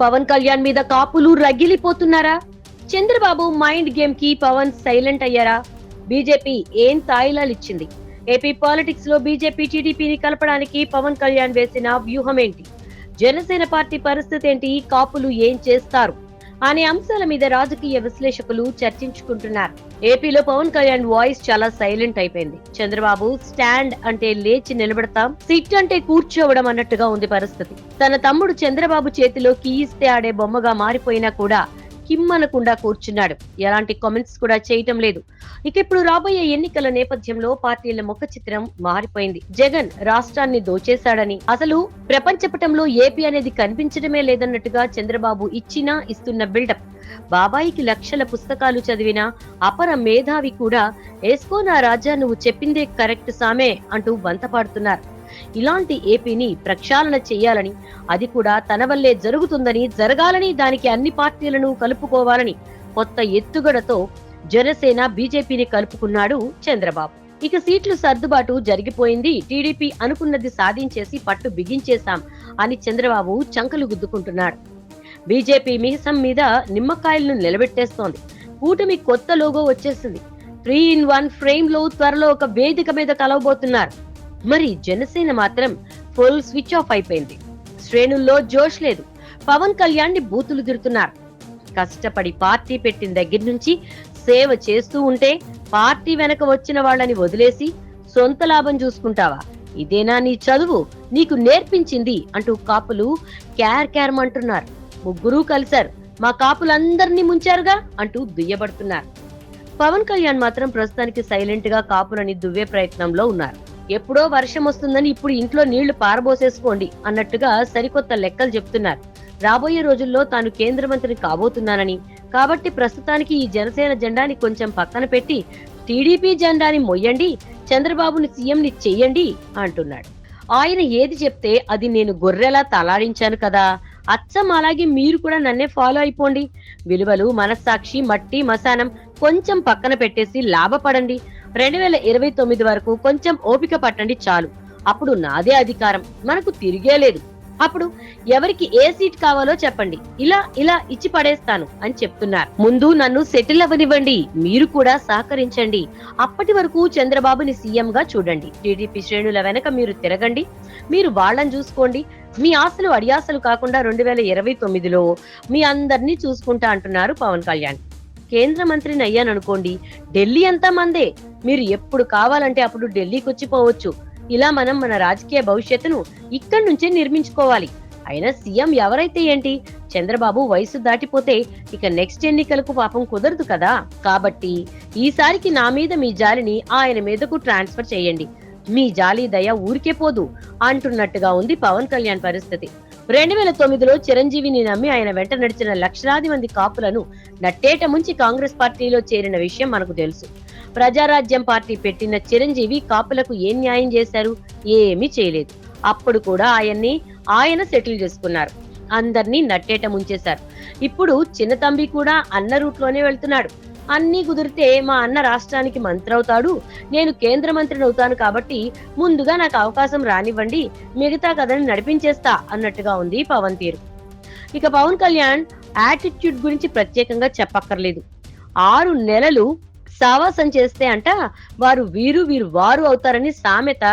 పవన్ కళ్యాణ్ మీద కాపులు రగిలిపోతున్నారా? చంద్రబాబు మైండ్ గేమ్కి పవన్ సైలెంట్ అయ్యారా? బీజేపీ ఏం తాయిలాలు ఇచ్చింది? ఏపీ పాలిటిక్స్లో బీజేపీ టీడీపీని కలపడానికి పవన్ కళ్యాణ్ వేసిన వ్యూహం ఏంటి జనసేన పార్టీ పరిస్థితి ఏంటి? కాపులు ఏం చేస్తారు? అనే అంశాల మీద రాజకీయ విశ్లేషకులు చర్చించుకుంటున్నారు. ఏపీలో పవన్ కళ్యాణ్ వాయిస్ చాలా సైలెంట్ అయిపోయింది. చంద్రబాబు స్టాండ్ అంటే లేచి నిలబడతాం సిట్ అంటే కూర్చోవడం అన్నట్టుగా ఉంది పరిస్థితి. తన తమ్ముడు చంద్రబాబు చేతిలో కీయిస్తే ఆడే బొమ్మగా మారిపోయినా కూడా కిమ్మనకుండా కూర్చున్నాడు. ఎలాంటి కామెంట్స్ కూడా చేయటం లేదు. ఇక ఇప్పుడు రాబోయే ఎన్నికల నేపథ్యంలో పార్టీల ముఖ చిత్రం మారిపోయింది. జగన్ రాష్ట్రాన్ని దోచేశాడని అసలు ప్రపంచ పటంలో ఏపీ అనేది కనిపించడమే లేదన్నట్టుగా చంద్రబాబు ఇచ్చినా ఇస్తున్న బిల్డప్ బాబాయికి లక్షల పుస్తకాలు చదివిన అపర మేధావి కూడా ఎస్కో నా రాజా నువ్వు చెప్పిందే కరెక్ట్ సామే అంటూ వంతపాడుతున్నారు. ఇలాంటి ఏపీని ప్రక్షాళన చేయాలని అది కూడా తన వల్లే జరుగుతుందని జరగాలని దానికి అన్ని పార్టీలను కలుపుకోవాలని కొత్త ఎత్తుగడతో జనసేన బీజేపీని కలుపుకున్నాడు చంద్రబాబు. ఇక సీట్లు సర్దుబాటు జరిగిపోయింది టీడీపీ అనుకున్నది సాధించేసి పట్టు బిగించేశాం అని చంద్రబాబు చంకలు గుద్దుకుంటున్నాడు. బీజేపీ మిహసం మీద నిమ్మకాయలను నిలబెట్టేస్తోంది. కూటమి కొత్త లోగో వచ్చేసింది. త్రీ ఇన్ వన్ ఫ్రేమ్లో త్వరలో ఒక వేదిక మీద కలవబోతున్నారు మరి జనసేన మాత్రం ఫుల్ స్విచ్ ఆఫ్ అయిపోయింది. శ్రేణుల్లో జోష్ లేదు. పవన్ కళ్యాణ్ని బూతులు తిరుతున్నారు కష్టపడి పార్టీ పెట్టిన దగ్గర నుంచి సేవ చేస్తూ ఉంటే పార్టీ వెనక వచ్చిన వాళ్ళని వదిలేసి సొంత లాభం చూసుకుంటావా? ఇదేనా నీ చదువు? నీకు నేర్పించింది? అంటూ కాపులు క్యార్ అంటున్నారు ముగ్గురు కలిశారు. మా కాపులందరినీ ముంచారుగా? అంటూ దుయ్యబడుతున్నారు. పవన్ కళ్యాణ్ మాత్రం ప్రస్తుతానికి సైలెంట్గా కాపులని దువ్వే ప్రయత్నంలో ఉన్నారు. ఎప్పుడో వర్షం వస్తుందని ఇప్పుడు ఇంట్లో నీళ్ళు పారబోసేసుకోండి అన్నట్టుగా సరికొత్త లెక్కలు చెప్తున్నారు. రాబోయే రోజుల్లో తాను కేంద్ర మంత్రిని కాబోతున్నానని. కాబట్టి ప్రస్తుతానికి ఈ జనసేన జెండాని కొంచెం పక్కన పెట్టి టీడీపీ జెండాని మొయ్యండి చంద్రబాబుని సీఎంని చెయ్యండి అంటున్నాడు. ఆయన ఏది చెప్తే అది నేను గొర్రెలా తలాడించాను కదా. అచ్చం అలాగే మీరు కూడా నన్నే ఫాలో అయిపోండి. విలువలు మనస్సాక్షి మట్టి మశానం కొంచెం పక్కన పెట్టేసి లాభపడండి. రెండు వేల ఇరవై తొమ్మిది వరకు కొంచెం ఓపిక పట్టండి చాలు. అప్పుడు నాదే అధికారం. మనకు తిరిగే లేదు. అప్పుడు ఎవరికి ఏ సీట్ కావాలో చెప్పండి. ఇలా ఇలా ఇచ్చి పడేస్తాను అని చెప్తున్నారు. ముందు నన్ను సెటిల్ అవ్వనివ్వండి. మీరు కూడా సహకరించండి. అప్పటి వరకు చంద్రబాబుని సీఎం గా చూడండి. టీడీపీ శ్రేణుల వెనక మీరు తిరగండి. మీరు వాళ్ళని చూసుకోండి. మీ ఆశలు అడియాసలు కాకుండా రెండు వేల ఇరవై తొమ్మిదిలో మీ అందరినీ చూసుకుంటా అంటున్నారు పవన్ కళ్యాణ్. కేంద్ర మంత్రిని అయ్యాననుకోండి ఢిల్లీ అంతా మందే. మీరు ఎప్పుడు కావాలంటే అప్పుడు ఢిల్లీకి వచ్చిపోవచ్చు ఇలా మనం మన రాజకీయ భవిష్యత్తును ఇక్కడి నుంచే నిర్మించుకోవాలి. అయినా సీఎం ఎవరైతే ఏంటి? చంద్రబాబు వయసు దాటిపోతే ఇక నెక్స్ట్ ఎన్నికలకు పాపం కుదరదు కదా. కాబట్టి ఈసారికి నా మీద మీ జాలిని ఆయన మీదకు ట్రాన్స్ఫర్ చేయండి. మీ జాలి దయ ఊరికే పోదు అంటున్నట్టుగా ఉంది పవన్ కళ్యాణ్ పరిస్థితి. రెండు వేల తొమ్మిదిలో చిరంజీవిని నమ్మి ఆయన వెంట నడిచిన లక్షలాది మంది కాపులను నట్టేట ముంచి కాంగ్రెస్ పార్టీలో చేరిన విషయం మనకు తెలుసు. ప్రజారాజ్యం పార్టీ పెట్టిన చిరంజీవి కాపులకు ఏం న్యాయం చేశారు? ఏమీ చేయలేదు. అప్పుడు కూడా ఆయన్ని ఆయన సెటిల్ చేసుకున్నారు. అందర్నీ నట్టేట ముంచేశారు. ఇప్పుడు చిన్న తంబి కూడా అన్న రూట్లోనే వెళ్తున్నాడు. అన్నీ కుదిరితే మా అన్న రాష్ట్రానికి మంత్రి అవుతాడు నేను కేంద్ర మంత్రిని అవుతాను కాబట్టి ముందుగా నాకు అవకాశం రానివ్వండి. మిగతా కథని నడిపించేస్తా అన్నట్టుగా ఉంది పవన్ తీరు. ఇక పవన్ కళ్యాణ్ యాటిట్యూడ్ గురించి ప్రత్యేకంగా చెప్పక్కర్లేదు. ఆరు నెలలు సావాసం చేస్తే అంట వారు వీరు వీరు వారు అవుతారని సామెత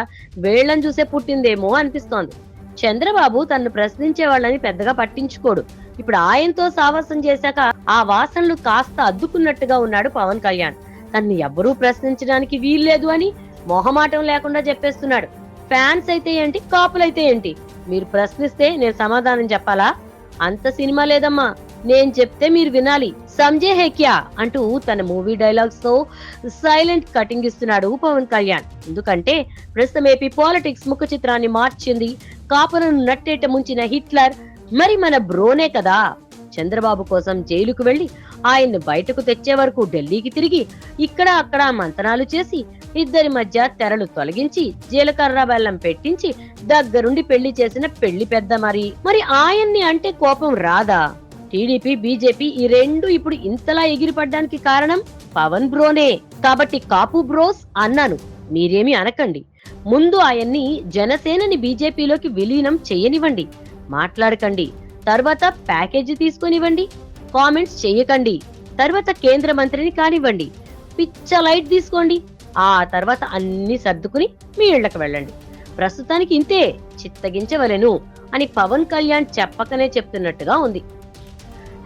వేళ్ళను చూసే పుట్టిందేమో అనిపిస్తోంది. చంద్రబాబు తనను ప్రశ్నించే వాళ్ళని పెద్దగా పట్టించుకోడు. ఇప్పుడు ఆయనతో సావాసం చేశాక ఆ వాసనలు కాస్త అద్దుకున్నట్టుగా ఉన్నాడు పవన్ కళ్యాణ్. తన్ని ఎవ్వరూ ప్రశ్నించడానికి వీల్లేదు అని మొహమాటం లేకుండా చెప్పేస్తున్నాడు. ఫ్యాన్స్ అయితే ఏంటి కాపులైతే ఏంటి? మీరు ప్రశ్నిస్తే నేను సమాధానం చెప్పాలా? అంత సినిమా లేదమ్మా. నేను చెప్తే మీరు వినాలి. సంజయ్ హెక్యా అంటూ తన మూవీ డైలాగ్స్తో సైలెంట్ కటింగ్ ఇస్తున్నాడు పవన్ కళ్యాణ్. ఎందుకంటే ప్రస్తుతం ఏపీ పాలిటిక్స్ ముఖ చిత్రాన్ని మార్చింది. కాపులను నట్టేట ముంచిన హిట్లర్ మరి మన బ్రోనే కదా. చంద్రబాబు కోసం జైలుకు వెళ్ళి ఆయన్ని బయటకు తెచ్చే వరకు ఢిల్లీకి తిరిగి ఇక్కడ అక్కడ మంతనాలు చేసి ఇద్దరి మధ్య తెరలు తొలగించి జీలకర్ర బెల్లం పెట్టించి దగ్గరుండి పెళ్ళి చేసిన పెళ్ళి పెద్ద మరి. మరి ఆయన్ని అంటే కోపం రాదా? టీడీపీ బీజేపీ ఈ రెండు ఇప్పుడు ఇంతలా ఎగిరిపడ్డానికి కారణం పవన్ బ్రోనే. కాబట్టి కాపు బ్రోస్ అన్నాను మీరేమి అనకండి. ముందు ఆయన్ని జనసేనని బీజేపీలోకి విలీనం చేయనివ్వండి. మాట్లాడకండి. తర్వాత ప్యాకేజీ తీసుకొనివ్వండి. కామెంట్స్ చేయకండి తర్వాత కేంద్ర మంత్రిని కానివ్వండి. పిచ్చ లైట్ తీసుకోండి. ఆ తర్వాత అన్ని సర్దుకుని మీ ఇళ్ళకు వెళ్ళండి. ప్రస్తుతానికి ఇంతే. చిత్తగించవలెను అని పవన్ కళ్యాణ్ చెప్పకనే చెప్తున్నట్టుగా ఉంది.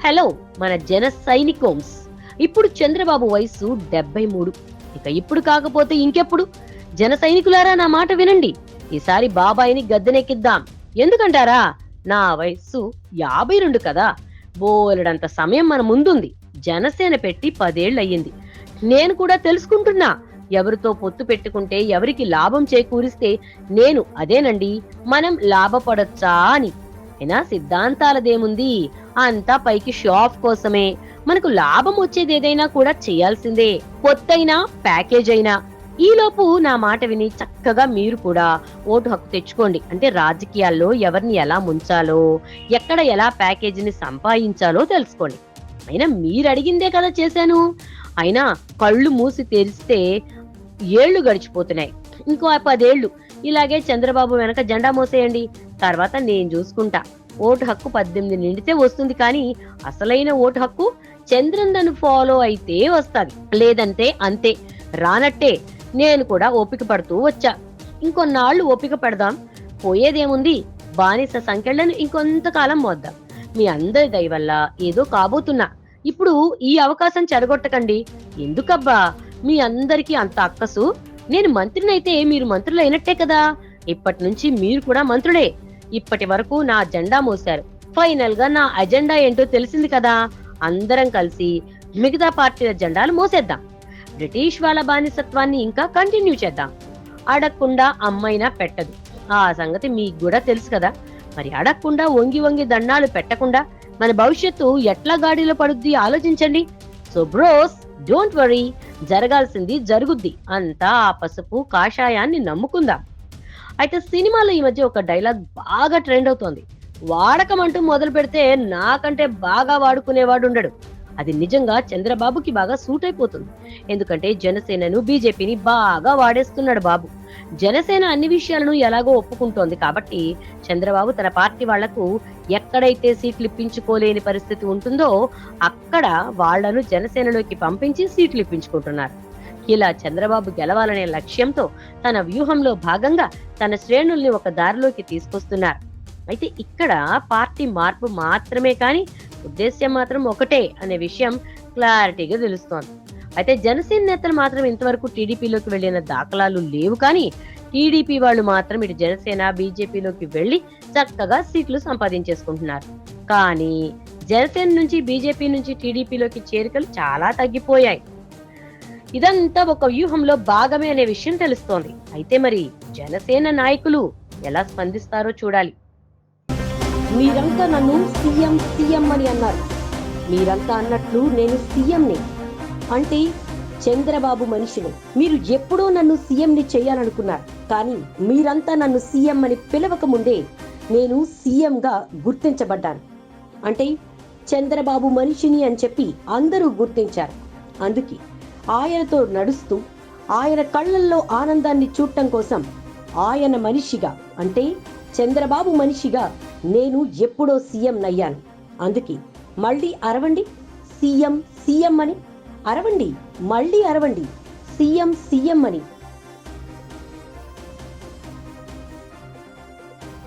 హలో మన జన సైనికోమ్స్. ఇప్పుడు చంద్రబాబు వయసు డెబ్బై మూడు. ఇక ఇప్పుడు కాకపోతే ఇంకెప్పుడు? జన సైనికులారా నా మాట వినండి. ఈసారి బాబాయిని గద్దెనెక్కిద్దాం. ఎందుకంటారా? నా వయస్సు యాభై రెండు కదా. బోలెడంత సమయం మన ముందుంది. జనసేన పెట్టి పదేళ్ళయ్యింది నేను కూడా తెలుసుకుంటున్నా. ఎవరితో పొత్తు పెట్టుకుంటే ఎవరికి లాభం చేకూరిస్తే నేను అదేనండి. మనం లాభపడొచ్చా అని. అయినా సిద్ధాంతాలదేముంది? అంతా పైకి షాప్ కోసమే. మనకు లాభం వచ్చేది ఏదైనా కూడా చేయాల్సిందే. పొత్తైనా ప్యాకేజ్ అయినా ఈలోపు నా మాట విని చక్కగా మీరు కూడా ఓటు హక్కు తెచ్చుకోండి. అంటే రాజకీయాల్లో ఎవరిని ఎలా ముంచాలో ఎక్కడ ఎలా ప్యాకేజీని సంపాదించాలో తెలుసుకోండి. అయినా మీరు అడిగిందే కదా చేశాను. అయినా కళ్ళు మూసి తెరిస్తే ఏళ్ళు గడిచిపోతున్నాయి. ఇంకో పదేళ్ళు ఇలాగే చంద్రబాబు వెనక జెండా మోసేయండి. తర్వాత నేను చూసుకుంటా. ఓటు హక్కు పద్దెనిమిది నిండితే వస్తుంది కానీ అసలైన ఓటు హక్కు చంద్రన్ ఫాలో అయితే వస్తుంది. లేదంటే అంతే. రానట్టే నేను కూడా ఓపిక పడుతూ వచ్చా. ఇంకొన్నాళ్ళు ఓపిక పడదాం. పోయేదేముంది? బానిస సంఖ్యలను ఇంకొంతకాలం మోద్దాం. మీ అందరి దయవల్ల ఏదో కాబోతున్నా. ఇప్పుడు ఈ అవకాశం చెడగొట్టకండి ఎందుకబ్బా? మీ అందరికీ అంత అక్కసు. నేను మంత్రినైతే మీరు మంత్రులు అయినట్టే కదా. ఇప్పటి నుంచి మీరు కూడా మంత్రులే. ఇప్పటి వరకు నా జెండా మోశారు. ఫైనల్గా నా అజెండా ఏంటో తెలిసింది కదా. అందరం కలిసి మిగతా పార్టీల జెండాలు మోసేద్దాం. బ్రిటిష్ వాళ్ళ బానిసత్వాన్ని ఇంకా కంటిన్యూ చేద్దాం. అడగకుండా అమ్మైనా పెట్టదు. ఆ సంగతి మీకు కూడా తెలుసు కదా. మరి అడగకుండా వంగి వంగి దండాలు పెట్టకుండా మన భవిష్యత్తు ఎట్లా గాడిలో పడుద్ది ఆలోచించండి. సో బ్రోస్ డోంట్ వరీ జరగాల్సింది జరుగుద్ది. అంతా ఆ పసుపు కాషాయాన్ని నమ్ముకుందాం. అయితే సినిమాలో ఈ మధ్య ఒక డైలాగ్ బాగా ట్రెండ్ అవుతోంది. వాడకం అంటూ మొదలు పెడితే నాకంటే బాగా వాడుకునేవాడు ఉండడు. అది నిజంగా చంద్రబాబుకి బాగా సూట్ అయిపోతుంది. ఎందుకంటే జనసేనను బీజేపీని బాగా వాడేస్తున్నాడు బాబు. జనసేన అన్ని విషయాలను ఎలాగో ఒప్పుకుంటోంది కాబట్టి చంద్రబాబు తన పార్టీ వాళ్ళకు ఎక్కడైతే సీట్లు ఇప్పించుకోలేని పరిస్థితి ఉంటుందో అక్కడ వాళ్ళను జనసేనలోకి పంపించి సీట్లు ఇప్పించుకుంటున్నారు. ఇలా చంద్రబాబు గెలవాలనే లక్ష్యంతో తన వ్యూహంలో భాగంగా తన శ్రేణుల్ని ఒక దారిలోకి తీసుకొస్తున్నారు. అయితే ఇక్కడ పార్టీ మార్పు మాత్రమే కానీ ఉద్దేశ్యం మాత్రం ఒకటే అనే విషయం క్లారిటీగా తెలుస్తోంది. అయితే జనసేన నేతలు మాత్రం ఇంతవరకు టీడీపీలోకి వెళ్ళిన దాఖలాలు లేవు కానీ టీడీపీ వాళ్ళు మాత్రం ఇటు జనసేన బీజేపీలోకి వెళ్ళి చక్కగా సీట్లు సంపాదించేసుకుంటున్నారు. కానీ జనసేన నుంచి బీజేపీ నుంచి టీడీపీలోకి చేరికలు చాలా తగ్గిపోయాయి. ఇదంతా ఒక వ్యూహంలో భాగమే అనే విషయం తెలుస్తోంది. అయితే మరి జనసేన నాయకులు ఎలా స్పందిస్తారో చూడాలి. మీరంతా నన్ను సీఎం సీఎం అని అన్నారు. మీరంతా అన్నట్లు నేను సీఎంని. అంటే చంద్రబాబు మనిషిని. మీరు ఎప్పుడో నన్ను సీఎంని చేయాలనుకున్నారు. కానీ మీరంతా నన్ను సీఎం అని పిలవక ముందే నేను సీఎంగా గుర్తించబడ్డాను. అంటే చంద్రబాబు మనిషిని అని చెప్పి అందరూ గుర్తించారు. అందుకే ఆయనతో నడుస్తూ ఆయన కళ్ళల్లో ఆనందాన్ని చూడటం కోసం ఆయన మనిషిగా అంటే చంద్రబాబు మనిషిగా నేను ఎప్పుడో సీఎం నయ్యాను. అందుకే మళ్ళీ అరవండి సీఎం సీఎం అని. అరవండి మళ్ళీ అరవండి సీఎం సీఎం అని.